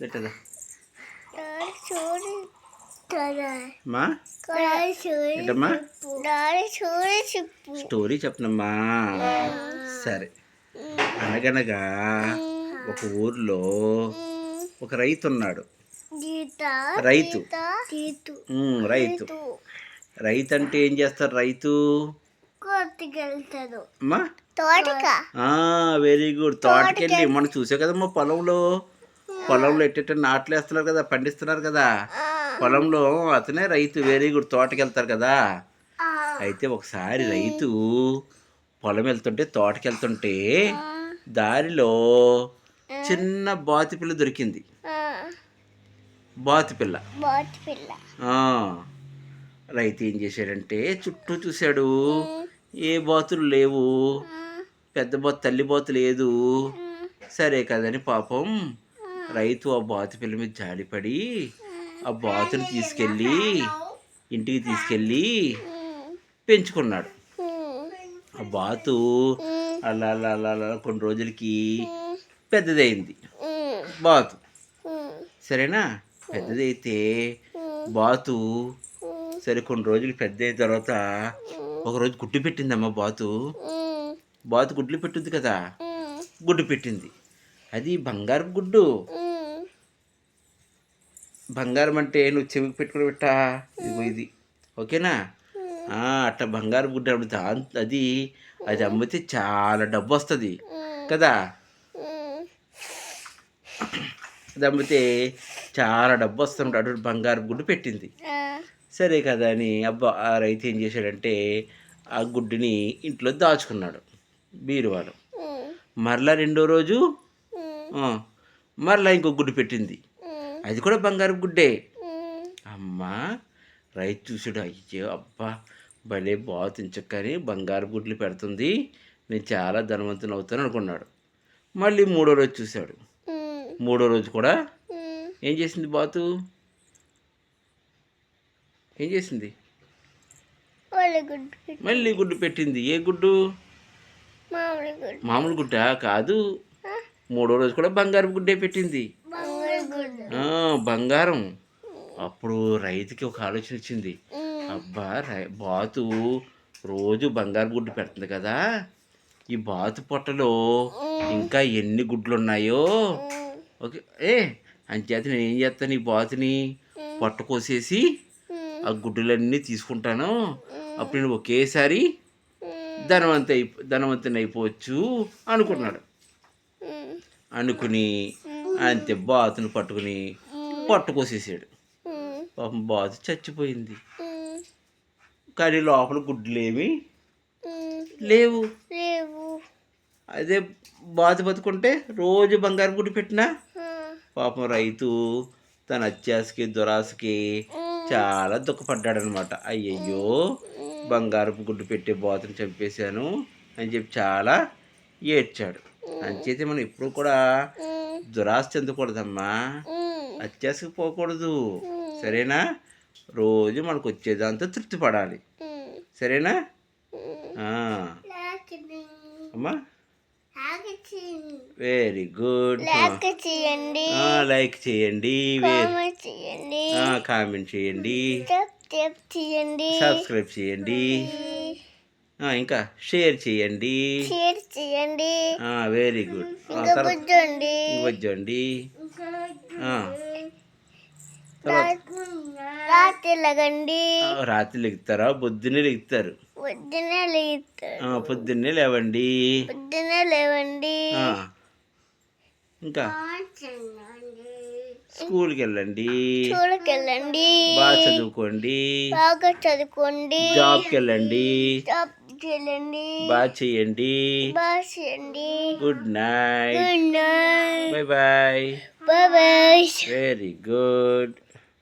పెట్టదా? Story చెప్పనమ్మా. సరే. అనగనగా ఒక ఊర్లో ఒక రైతు ఉన్నాడు. రైతు. రైతు. రైతు అంటే ఏం చేస్తారు రైతు? వెరీ గుడ్ తోటకెళ్ళి మనం చూసే కదమ్మా పొలంలో? పొలంలో ఎట్టెట్ట నాట్లు వేస్తున్నారు కదా పండిస్తున్నారు కదా. పొలంలో అతనే రైతు వెరీ గుడ్ తోటకి వెళ్తారు కదా. అయితే ఒకసారి రైతు పొలం వెళ్తుంటే తోటకి వెళ్తుంటే దారిలో చిన్న బాతి పిల్ల దొరికింది. బాతి పిల్ల. బాట్ పిల్ల. ఆ, రైతు ఏం చేశాడంటే చుట్టూ చూశాడు. ఏ బాతులు లేవు. పెద్ద బాతు తల్లి బాతు లేదు. సరే కదని పాపం రైతు ఆ బాతు పిల్ల మీద జాలిపడి ఆ బాతుని తీసుకెళ్ళి ఇంటికి తీసుకెళ్ళి పెంచుకున్నాడు. ఆ బాతు అలా అలా అలా అలా కొన్ని రోజులకి పెద్దదైంది. బాతు. సరేనా? పెద్దదైతే బాతు సరే కొన్ని రోజులు పెద్ద అయిన తర్వాత ఒకరోజు గుడ్డు పెట్టిందమ్మ బాతు. బాతు గుడ్లు పెట్టుద్ది కదా? గుడ్డు పెట్టింది. అది బంగారం గుడ్డు. బంగారం అంటే నువ్వు చెవికి పెట్టుకుని పెట్టా? ఇదిగో ఇది. ఓకేనా? అట్లా బంగారం గుడ్డు అప్పుడు దా అది అది అమ్మితే చాలా డబ్బు వస్తుంది. కదా? అది అమ్మితే చాలా డబ్బు వస్తుంది అటువంటి బంగారం గుడ్డు పెట్టింది. సరే కదా అని అబ్బా ఆ రైతు ఏం చేశాడంటే ఆ గుడ్డుని ఇంట్లో దాచుకున్నాడు బీరువాలో. మరలా రెండో రోజు? మరలా ఇంకో గుడ్డు పెట్టింది. అది కూడా బంగారం గుడ్డే. అమ్మా రైతు చూసాడు అయ్యో అబ్బా భలే బాగుంచక్కని బంగారు గుడ్లు పెడుతుంది. నేను చాలా ధనవంతుని అవుతాను అనుకున్నాడు. మళ్ళీ మూడో రోజు చూశాడు. మూడో రోజు కూడా ఏం చేసింది బాతు? ఏం చేసింది? మళ్ళీ గుడ్డు పెట్టింది. ఏ గుడ్డు? మామూలు గుడ్డ. కాదు. మూడో రోజు కూడా బంగారు గుడ్డే పెట్టింది. బంగారం. అప్పుడు రైతుకి ఒక ఆలోచన వచ్చింది. అబ్బా రై బాతు రోజు బంగారు గుడ్డు పెడుతుంది కదా. ఈ బాతు పొట్టలో ఇంకా ఎన్ని గుడ్లు ఉన్నాయో ఓకే ఏ అంచేత నేను ఏం చేస్తాను ఈ బాతుని? పొట్ట కోసేసి ఆ గుడ్డులన్నీ తీసుకుంటాను. అప్పుడు నేను ఒకేసారి ధనవంత అయిపో ధనవంతుని అయిపోవచ్చు అనుకున్నాడు. అనుకుని అంతే బాతుని పట్టుకుని పొట్ట కోసేసాడు. పాపం బాతు చచ్చిపోయింది. కానీ లోపల గుడ్లేమి లేవు. లేవు. అదే బాతు బతుకుంటే రోజు బంగారు గుడ్డు పెట్టినా పాపం రైతు తన అత్యాసకి దురాశకి చాలా దుఃఖపడ్డాడనమాట. అయ్యయ్యో బంగారపు గుడ్డు పెట్టే బాతుని చంపేశాను అని చెప్పి చాలా ఏడ్చాడు. అంచేతే మనం ఎప్పుడు కూడా దురాశ చెందకూడదమ్మా అత్యాసకి పోకూడదు సరేనా? రోజు మనకు వచ్చేదాంతో తృప్తి పడాలి సరేనా ఆ, అమ్మా. వెరీ గుడ్ లైక్ చేయండి లైక్ చేయండి. కామెంట్ చేయండి. కామెంట్ చేయండి. టప్ టప్ చేయండి. సబ్స్క్రైబ్ చేయండి. ఇంకా షేర్ చేయండి. షేర్ చేయండి. వెరీ గుడ్ బుజ్జండి వచ్చండి రాత్రి లగండి. రాత్రి లెగుతారా? పొద్దున్నే లెగుతారు. పొద్దునే లేస్తారు ఆ, పొద్దున్నే లేవండి. పొద్దునే లేవండి. ఆ, ఇంకా స్కూల్కి వెళ్ళండి చూడకెళ్ళండి బాగా చదువుకోండి. బాగా చదువుకోండి. జాబ్కి వెళ్ళండి జాబ్ చేయండి. బాగా చేయండి. బాగా చేయండి. Good night good night bye bye bye bye very good